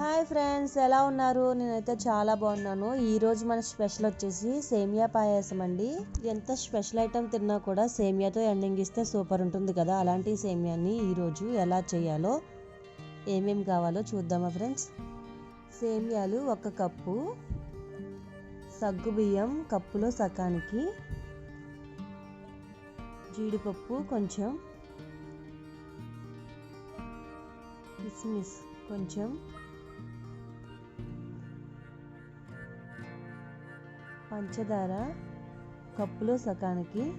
Hi friends ఎలా ఉన్నారు? నేనైతే చాలా బాగున్నాను. ఈరోజు మన స్పెషల్ వచ్చేసి సేమియా పాయసం అండి. ఎంత స్పెషల్ ఐటెం తిన్నా కూడా సేమియాతో ఎండింగ్ ఇస్తే సూపర్ ఉంటుంది కదా. అలాంటి సేమియాని ఈరోజు ఎలా చేయాలో ఏమేమి కావాలో చూద్దామా ఫ్రెండ్స్? సేమియాలు ఒక కప్పు సగ్గు బియ్యం కప్పులో సకానికి జీడిపప్పు కొంచెం కిస్మిస్ కొంచెం పంచదార కప్పులో సకానికి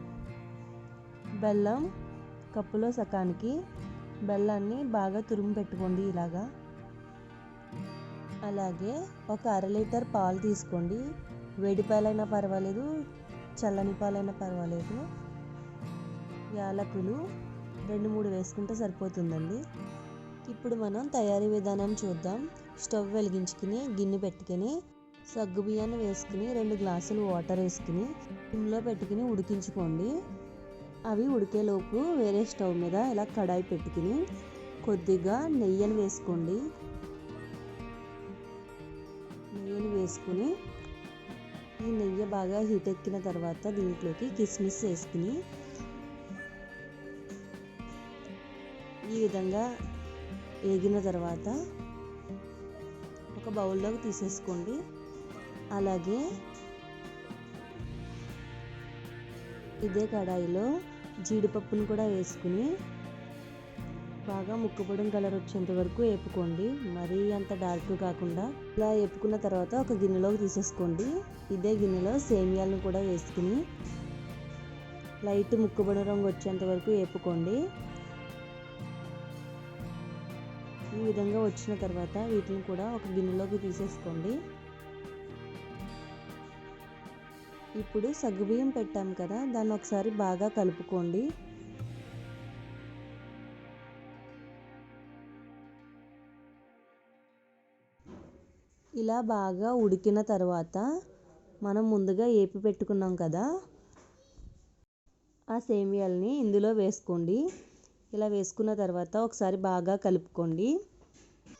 బెల్లం కప్పులో సకానికి బెల్లాన్ని బాగా తురుము పెట్టుకోండి ఇలాగా. అలాగే ఒక అర లీటర్ పాలు తీసుకోండి. వేడి పాలైనా పర్వాలేదు చల్లని పాలైనా పర్వాలేదు. యాలకులు రెండు మూడు వేసుకుంటే సరిపోతుందండి. ఇప్పుడు మనం తయారీ విధానం చూద్దాం. స్టవ్ వెలిగించుకుని గిన్నె పెట్టుకుని సగ్గు బియ్యాన్ని వేసుకుని రెండు గ్లాసులు వాటర్ వేసుకుని సిమ్లో పెట్టుకుని ఉడికించుకోండి. అవి ఉడికేలోపు వేరే స్టవ్ మీద ఇలా కడాయి పెట్టుకుని కొద్దిగా నెయ్యిని వేసుకోండి. నెయ్యిని వేసుకుని ఈ నెయ్యి బాగా హీట్ ఎక్కిన తర్వాత దీంట్లోకి కిస్మిస్ వేసుకుని ఈ విధంగా వేగిన తర్వాత ఒక బౌల్లోకి తీసేసుకోండి. అలాగే ఇదే కడాయిలో జీడిపప్పును కూడా వేసుకుని బాగా ముక్కుపొడం కలర్ వచ్చేంత వరకు వేపుకోండి మరీ అంత డార్క్ కాకుండా ఇలా వేపుకున్న తర్వాత ఒక గిన్నెలోకి తీసేసుకోండి. ఇదే గిన్నెలో సేమియాలను కూడా వేసుకుని లైట్ ముక్కుబడి రంగు వచ్చేంత వరకు వేపుకోండి ఈ విధంగా వచ్చిన తర్వాత వీటిని కూడా ఒక గిన్నెలోకి తీసేసుకోండి. ఇప్పుడు సగ్గుబియ్యం పెట్టాం కదా దాన్ని ఒకసారి బాగా కలుపుకోండి. ఇలా బాగా ఉడికిన తర్వాత మనం ముందుగా ఏపి పెట్టుకున్నాం కదా ఆ సేమియాల్ని ఇందులో వేసుకోండి. ఇలా వేసుకున్న తర్వాత ఒకసారి బాగా కలుపుకోండి.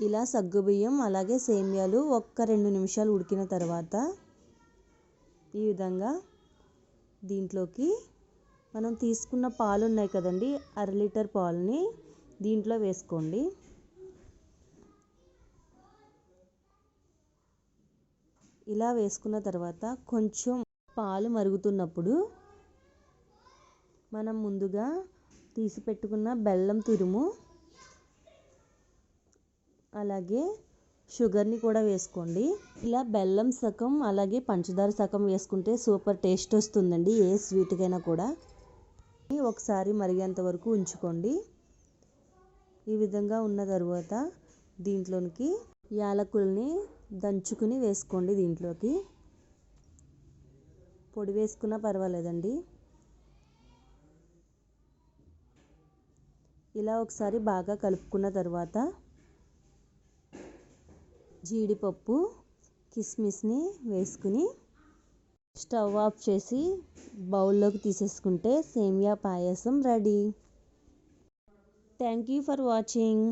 ఇలా సగ్గుబియ్యం అలాగే సేమియాలు ఒక్క రెండు నిమిషాలు ఉడికిన తర్వాత ఈ విధంగా దీంట్లోకి మనం తీసుకున్న పాలు ఉన్నాయి కదండి అర లీటర్ పాలని దీంట్లో వేసుకోండి. ఇలా వేసుకున్న తర్వాత కొంచెం పాలు మరుగుతున్నప్పుడు మనం ముందుగా తీసి పెట్టుకున్న బెల్లం తురుము అలాగే షుగర్ని కూడా వేసుకోండి. ఇలా బెల్లం సగం అలాగే పంచదార సగం వేసుకుంటే సూపర్ టేస్ట్ వస్తుందండి ఏ స్వీట్కైనా కూడా. ఒకసారి మరిగేంత వరకు ఉంచుకోండి. ఈ విధంగా ఉన్న తర్వాత దీంట్లోనికి యాలకుల్ని దంచుకుని వేసుకోండి దీంట్లోకి. పొడి వేసుకున్నా పర్వాలేదండి. ఇలా ఒకసారి బాగా కలుపుకున్న తర్వాత జీడిపప్పు కిస్మిస్ని వేసుకుని స్టవ్ ఆఫ్ చేసి బౌల్లోకి తీసేసుకుంటే semiya payasam ready. Thank you for watching.